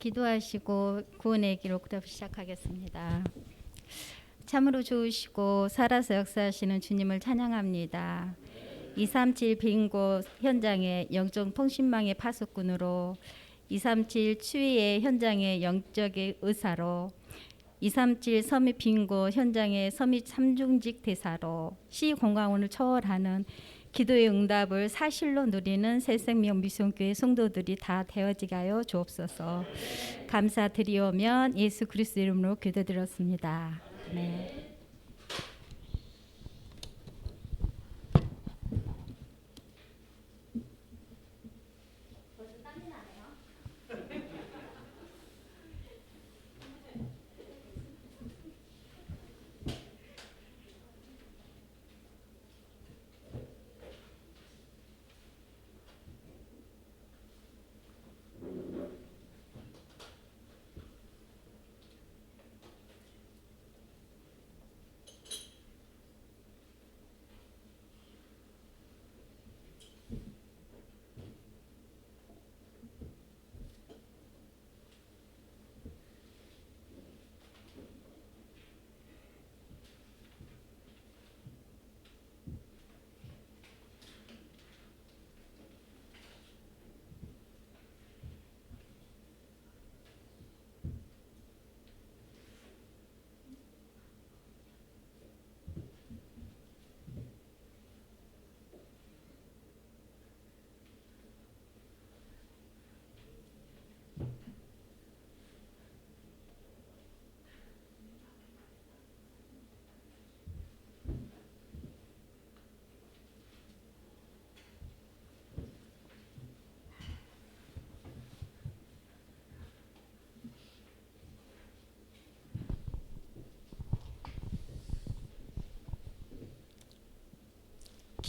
기도하시고 구원의 기록부터 시작하겠습니다. 참으로 좋으시고 살아서 역사하시는 주님을 찬양합니다. 237 빙고 현장의 영적 통신망의 파수꾼으로 237 추위의 현장의 영적의 의사로 237 서밋 빙고 현장의 서밋 삼중직 대사로 시 공강원을 초월하는 기도의 응답을 사실로 누리는 새생명 미션교회 성도들이 다 되어지게 하여 주옵소서. 감사드리오면 예수 그리스도 이름으로 기도드렸습니다. 네.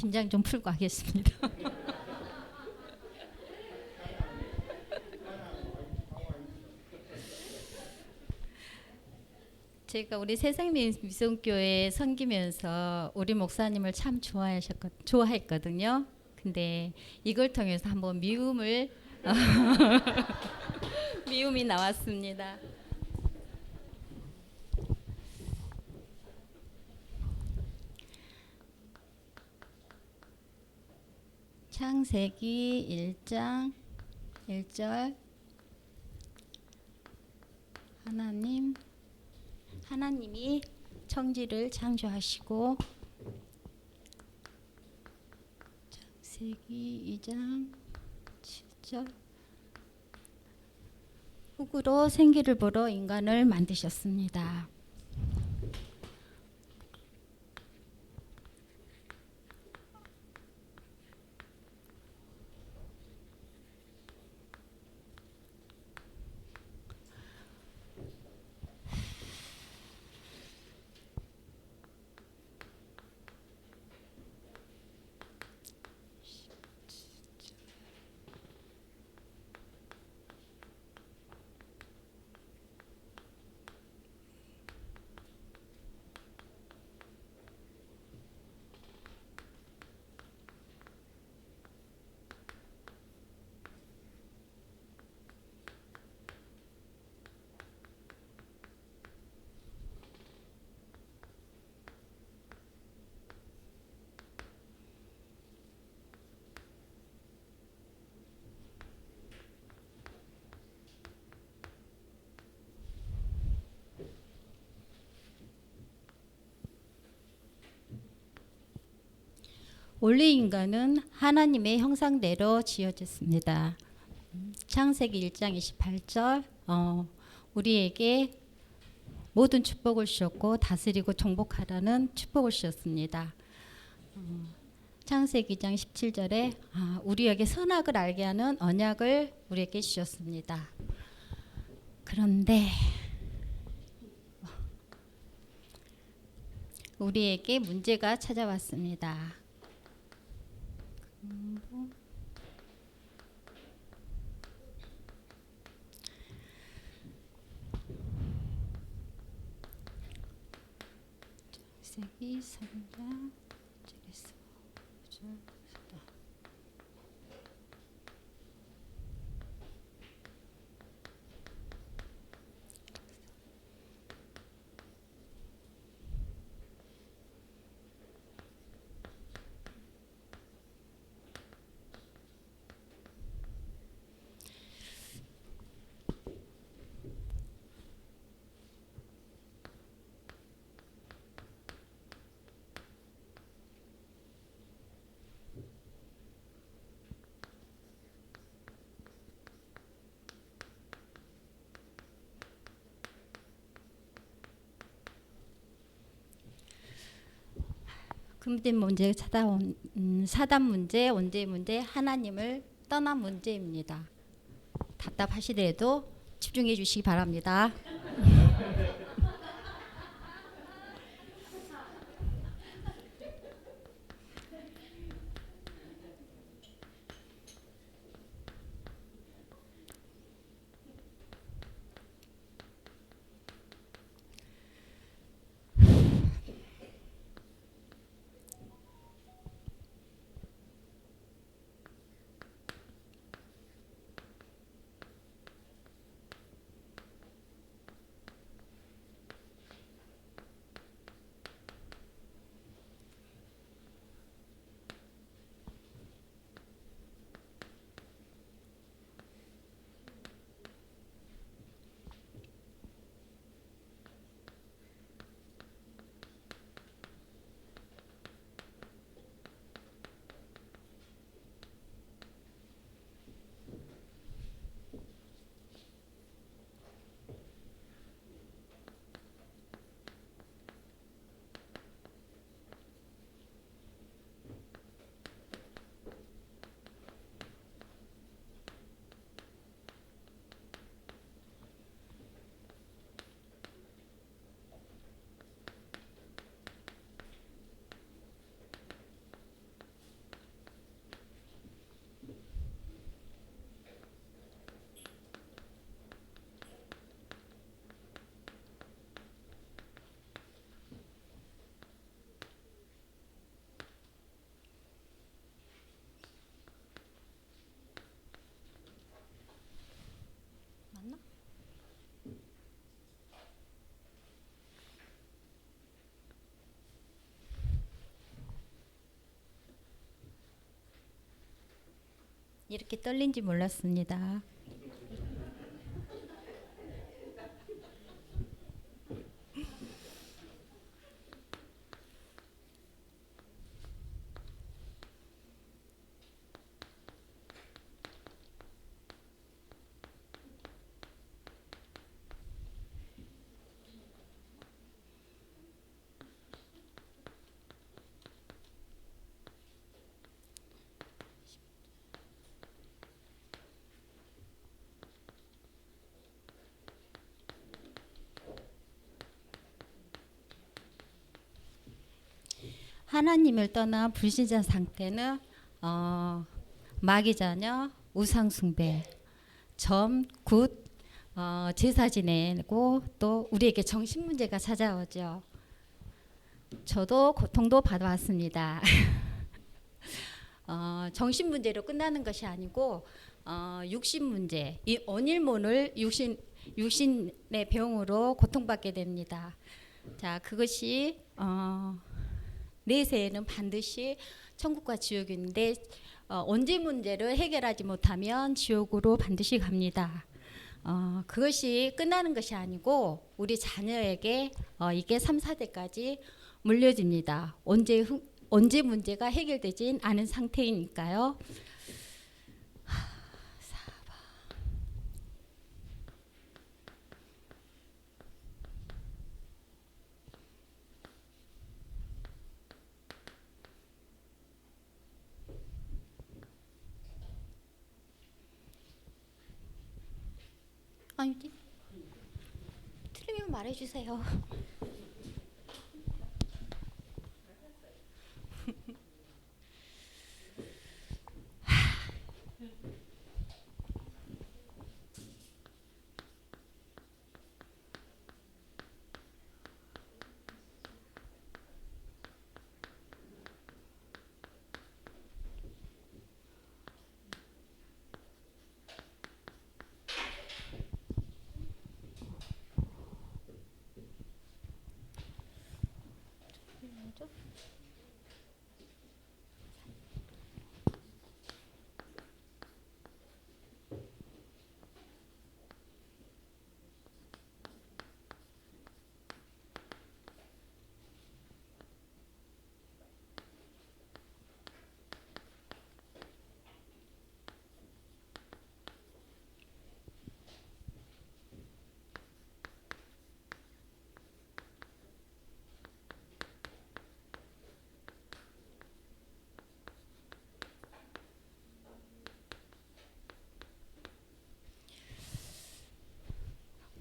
긴장 좀 풀고 하겠습니다. 제가 우리 새생명 미성교회 섬기면서 우리 목사님을 참 좋아하셨거, 좋아했거든요. 근데 이걸 통해서 한번 미움을 미움이 나왔습니다. 창세기 1장 1절 하나님 하나님이 청지를 창조하시고 창세기 2장 7절 흙으로 생기를 보러 인간을 만드셨습니다. 원래 인간은 하나님의 형상대로 지어졌습니다. 창세기 1장 28절 어, 우리에게 모든 축복을 주셨고 다스리고 정복하라는 축복을 주셨습니다. 어, 창세기 2장 17절에 아, 우리에게 선악을 알게 하는 언약을 우리에게 주셨습니다. 그런데 우리에게 문제가 찾아왔습니다. 창세기 3장 1절에서 5절 금전 문제 찾아온 음, 사단 문제, 원죄 문제, 하나님을 떠난 문제입니다. 답답하시더라도 집중해 주시기 바랍니다. 이렇게 떨린지 몰랐습니다. 하나님을 떠난 불신자 상태는 어, 마귀 자녀, 우상 숭배, 점, 굿, 어, 제사 지내고 또 우리에게 정신 문제가 찾아오죠. 저도 고통도 받아왔습니다. 어, 정신 문제로 끝나는 것이 아니고 어, 육신 문제, 이 언일몬을 육신 육신의 병으로 고통받게 됩니다. 자, 그것이 어, 내세에는 반드시 천국과 지옥인데 어, 언제 문제를 해결하지 못하면 지옥으로 반드시 갑니다. 어, 그것이 끝나는 것이 아니고 우리 자녀에게 어, 이게 3, 4대까지 물려집니다. 언제 흥- 언제 문제가 해결되진 않은 상태이니까요. 아니 틀리면 말 해주세요.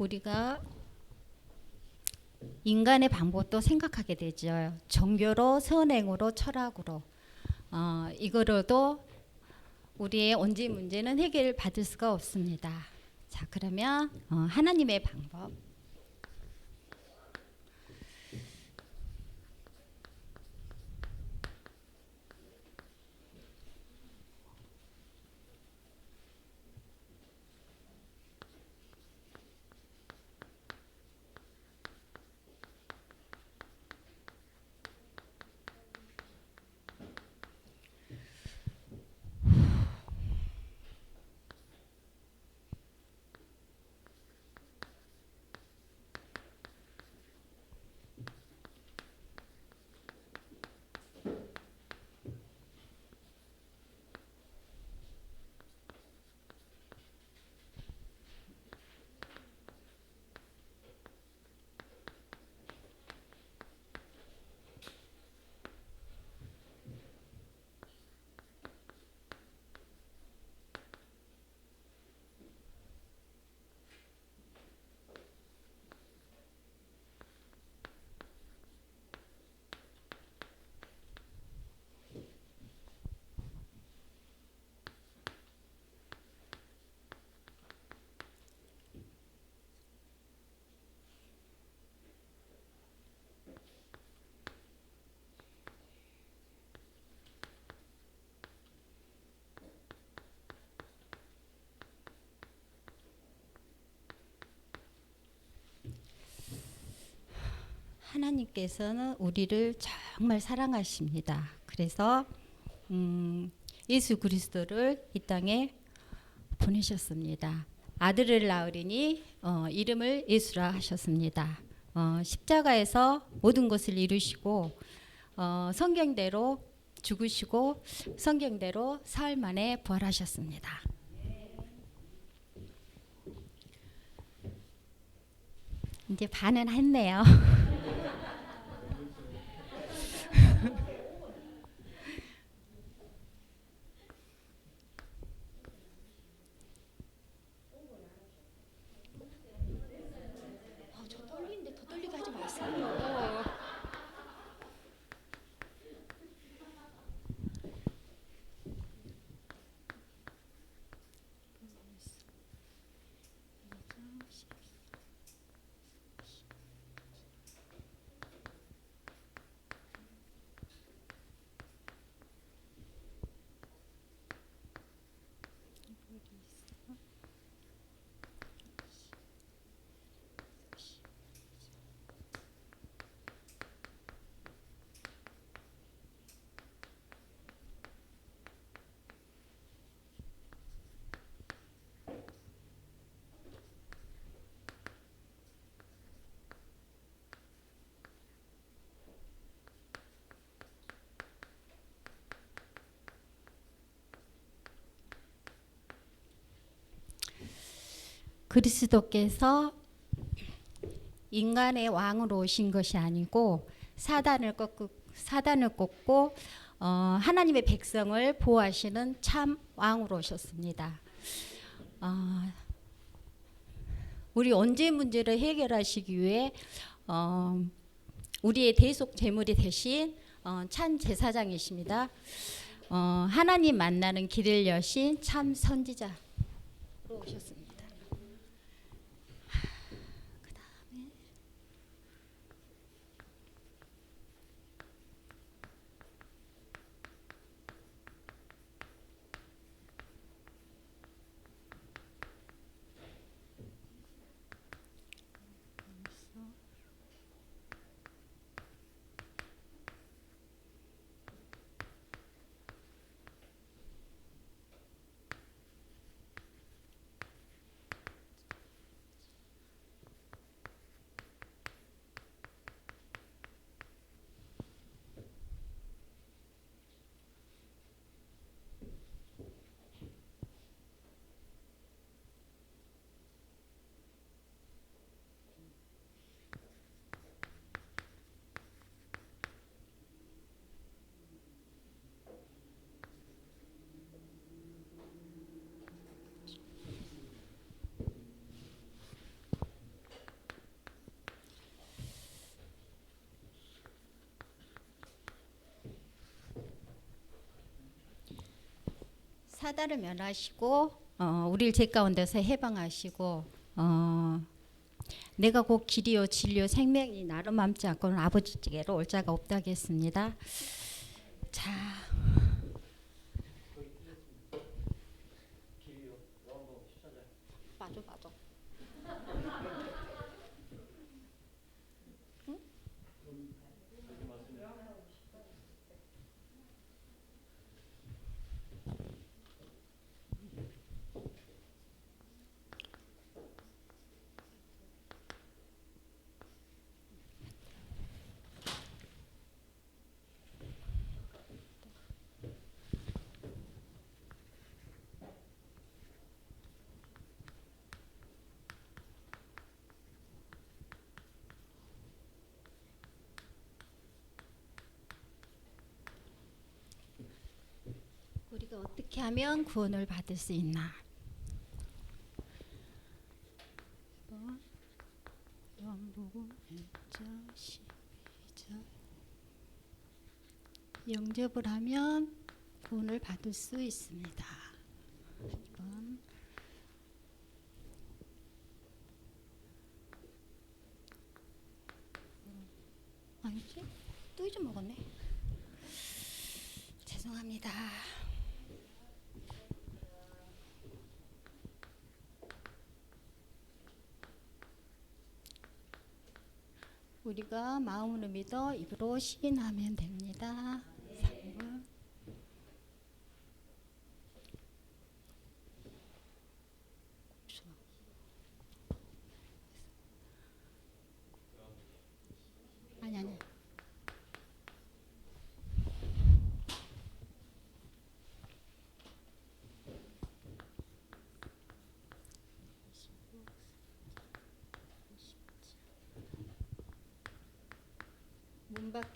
우리가 인간의 방법도 생각하게 되죠. 종교로, 선행으로, 철학으로 어, 이거로도 우리의 언제 문제는 해결 받을 수가 없습니다. 자 그러면 어, 하나님의 방법. 하나님께서는 우리를 정말 사랑하십니다. 그래서 음, 예수 그리스도를 이 땅에 보내셨습니다. 아들을 낳으리니 어, 이름을 예수라 하셨습니다. 어, 십자가에서 모든 것을 이루시고 어, 성경대로 죽으시고 성경대로 사흘 만에 부활하셨습니다. 이제 반은 했네요. 그리스도께서 인간의 왕으로 오신 것이 아니고 사단을 꺾고 사단을 꺾고 어, 하나님의 백성을 보호하시는 참 왕으로 오셨습니다. 어, 우리 언제 문제를 해결하시기 위해 어, 우리의 대속 제물이 되신 어, 참 제사장이십니다. 어, 하나님 만나는 길을 여신 참 선지자로 오셨습니다. 사다를 면하시고 어, 우리를 제 가운데서 해방하시고 어, 내가 곧 길이요 진리요 생명이 나로 맘지 않고는 아버지께로 올 자가 없다 하겠습니다. 자, 맞아 맞아. 우리가 어떻게 하면 구원을 받을 수 있나? 요한복음 1장 12절 영접을 하면 구원을 받을 수 있습니다. 이번 아니지? 또 잊어먹었네. 죄송합니다. 우리가 마음으로 믿어 입으로 시인하면 됩니다. 3번. 아니 아니.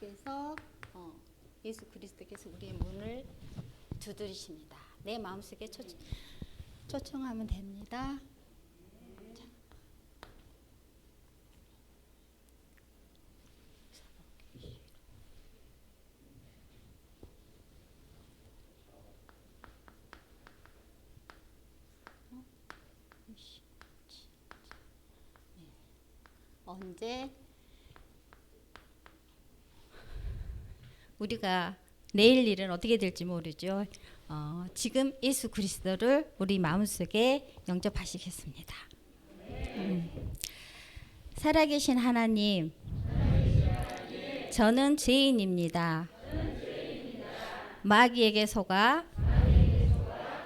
문 밖에서 어, 예수 그리스도께서 우리의 문을 두드리십니다. 내 마음속에 초, 초청하면 됩니다. 자. 어? 이씨, 치, 네. 언제 우리가 내일 일은 어떻게 될지 모르죠. 어, 지금 예수 그리스도를 우리 마음속에 영접하시겠습니다. 음. 살아계신 하나님, 저는 죄인입니다. 마귀에게 속아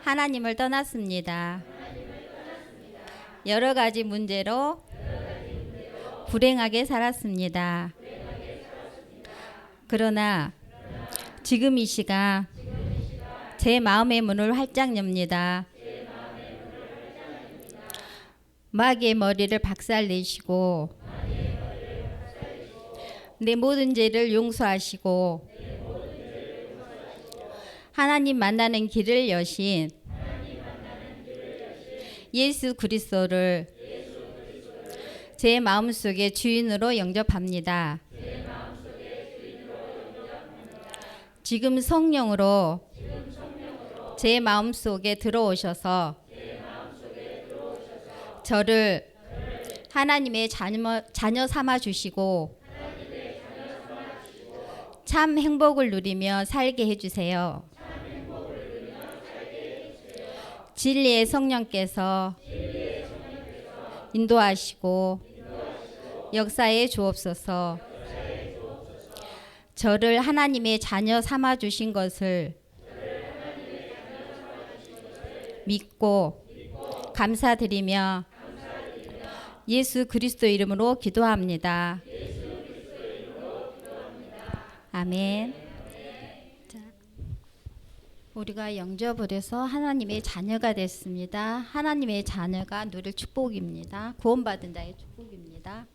하나님을 떠났습니다. 여러 가지 문제로 불행하게 살았습니다. 그러나 지금 이 시간 제 마음의 문을 활짝 엽니다. 마귀의 머리를 박살내시고 내 모든 죄를 용서하시고 하나님 만나는 길을 여신 예수 그리스도를 제 마음속에 주인으로 영접합니다. 지금 성령으로 제 마음속에 들어오셔서 저를 하나님의 자녀, 삼아 주시고 참 행복을 누리며 살게 해주세요. 진리의 성령께서 인도하시고 역사에 주옵소서. 저를 하나님의 자녀 삼아 주신 것을 믿고 감사드리며 예수 그리스도 이름으로 기도합니다. 아멘. 자, 우리가 영접을 해서 하나님의 자녀가 됐습니다. 하나님의 자녀가 누릴 축복입니다. 구원받은 자의 축복입니다.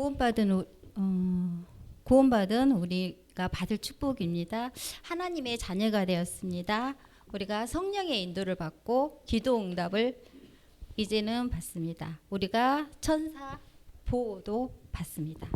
구원받은 우- 어, 구원받은 우리가 받을 축복입니다. 하나님의 자녀가 되었습니다. 우리가 성령의 인도를 받고 기도 응답을 이제는 받습니다. 우리가 천사 보호도 받습니다.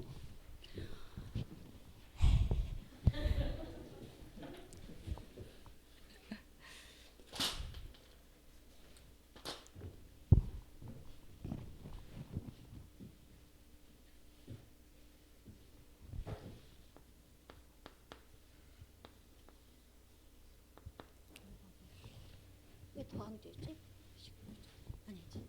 왜 더 안 되지? 아니지.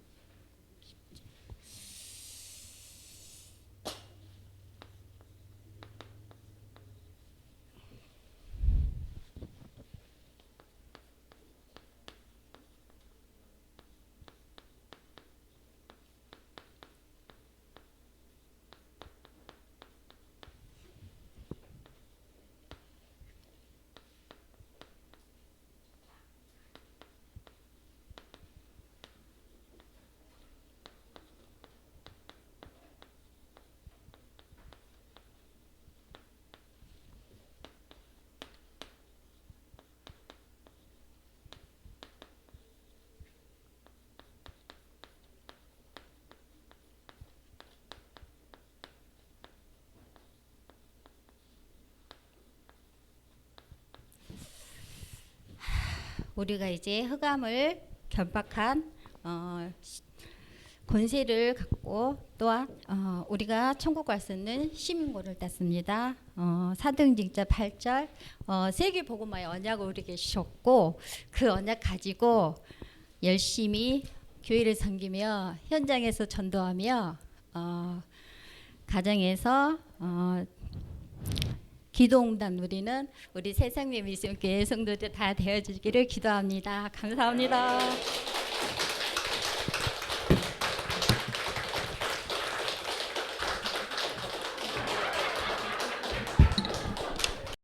우리가 이제 흑암을 결박한 어, 시- 권세를 갖고 또한 어, 우리가 천국 갈 수 있는 시민권을 땄습니다. 어, 사도행전자 8절 어, 세계 복음화의 언약을 우리에게 주셨고 그 언약 가지고 열심히 교회를 섬기며 현장에서 전도하며 어, 가정에서 어, 기도응답 누리는 우리 세상의 미션 교회 성도들 다 되어주기를 기도합니다. 감사합니다.